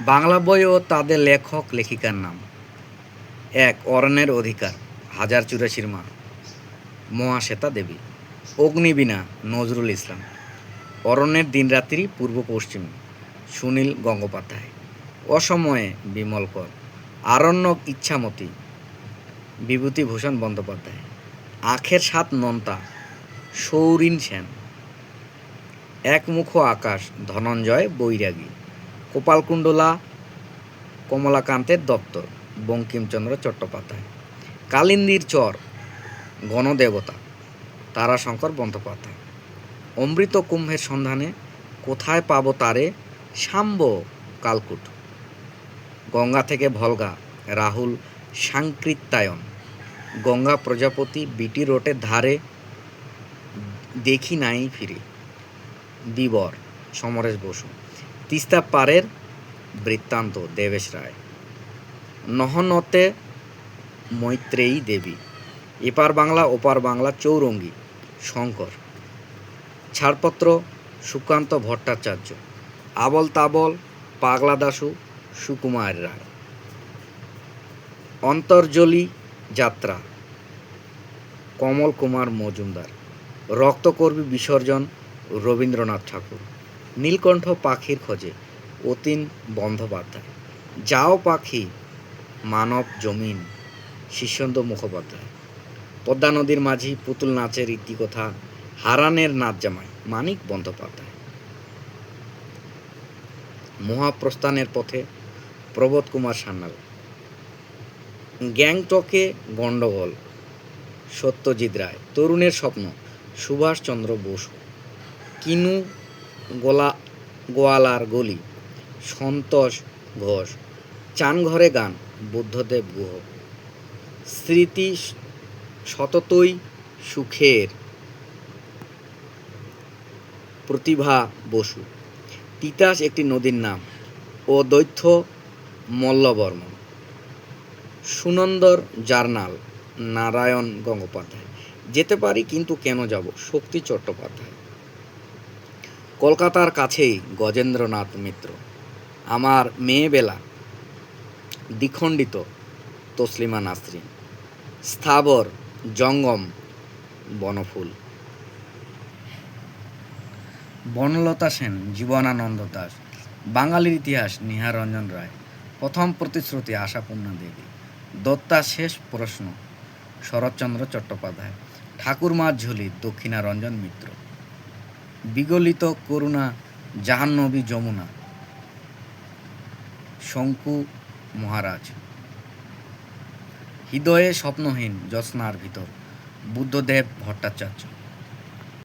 বাংলা বই ও তাদের লেখক লেখিকার নাম। এক, অরণ্যের অধিকার, হাজার চুরাশির মা, মহাশ্বেতা দেবী। অগ্নিবীণা, নজরুল ইসলাম। অরণ্যের দিনরাত্রি পূর্ব পশ্চিম, সুনীল গঙ্গোপাধ্যায়। অসময়ে বিমল কর আরণ্যক ইচ্ছামতি, বিভূতিভূষণ বন্দ্যোপাধ্যায়। আখের সাত নন্তা, সৌরিন সেন। একমুখ আকাশ, ধনঞ্জয় বৈরাগী। গোপালকুণ্ডলা, কমলাকান্তের দপ্তর, বঙ্কিমচন্দ্র চট্টোপাধ্যায়। কালিন্দির চর, গণদেবতা, তারাশঙ্কর বন্দ্যোপাধ্যায়। অমৃত কুম্ভের সন্ধানে কোথায় পাবো তারে শাম্ব কালকুট। গঙ্গা থেকে ভলগা, রাহুল সাংকৃত্যায়ন। গঙ্গা প্রজাপতি বিটি রোডের ধারে দেখি নাই ফিরে। দিবর, সমরেশ বসু। তিস্তা পারের বৃত্তান্ত, দেবেশ রায়। নহনতে মৈত্রেয়ী দেবী। এপার বাংলা, ওপার বাংলা, চৌরঙ্গী, শঙ্কর। ছাড়পত্র, সুকান্ত ভট্টাচার্য। আবল তাবল পাগলা দাসু সুকুমার রায়। অন্তর্জলি যাত্রা, কমল কুমার মজুমদার। রক্তকর্মী বিসর্জন, রবীন্দ্রনাথ ঠাকুর। নীলকণ্ঠ পাখির খোঁজে অতীন বন্দ্যোপাধ্যায়। যাও পাখি, মানব জমিন শিষ্যন্ত মুখোপাধ্যায়। পদ্মা নদীর মাঝি পুতুল নাচের ইতিকথা, হারানের নাচ জামাই মানিক বন্দ্যোপাধ্যায়। মহাপ্রস্থানের পথে প্রবোধ কুমার সান্যাল। গ্যাংটকে গণ্ডগোল সত্যজিৎ রায়, তরুণের স্বপ্ন, সুভাষচন্দ্র বসু। কিনু গোলা, গোয়ালার গলি। সন্তোষ ঘোষ। চানঘরে গান, বুদ্ধদেব গুহ। স্মৃতি সততই সুখের। প্রতিভা বসু। তিতাস একটি নদীর নাম ও দৈত্য মল্লবর্মন সুনন্দর জার্নাল, নারায়ণ গঙ্গোপাধ্যায়। যেতে পারি, কিন্তু কেন যাব? শক্তি চট্টোপাধ্যায়। কলকাতার কাছেই গজেন্দ্রনাথ মিত্র। আমার মেয়েবেলা দ্বিখণ্ডিত তসলিমা নাসরিন। স্থাবর জঙ্গম বনফুল। বনলতা সেন, জীবনানন্দ দাস। বাঙালির ইতিহাস নিহার রঞ্জন রায়। প্রথম প্রতিশ্রুতি, আশাপূর্ণা দেবী। দত্তা শেষ প্রশ্ন, শরৎচন্দ্র চট্টোপাধ্যায়। ঠাকুরমার ঝুলি, দক্ষিণারঞ্জন মিত্র। বিগলিত করুণা জাহান্নবী যমুনা। শঙ্কু মহারাজ। হৃদয়ে স্বপ্নহীন জ্যোৎস্নার ভিতর বুদ্ধদেব ভট্টাচার্য।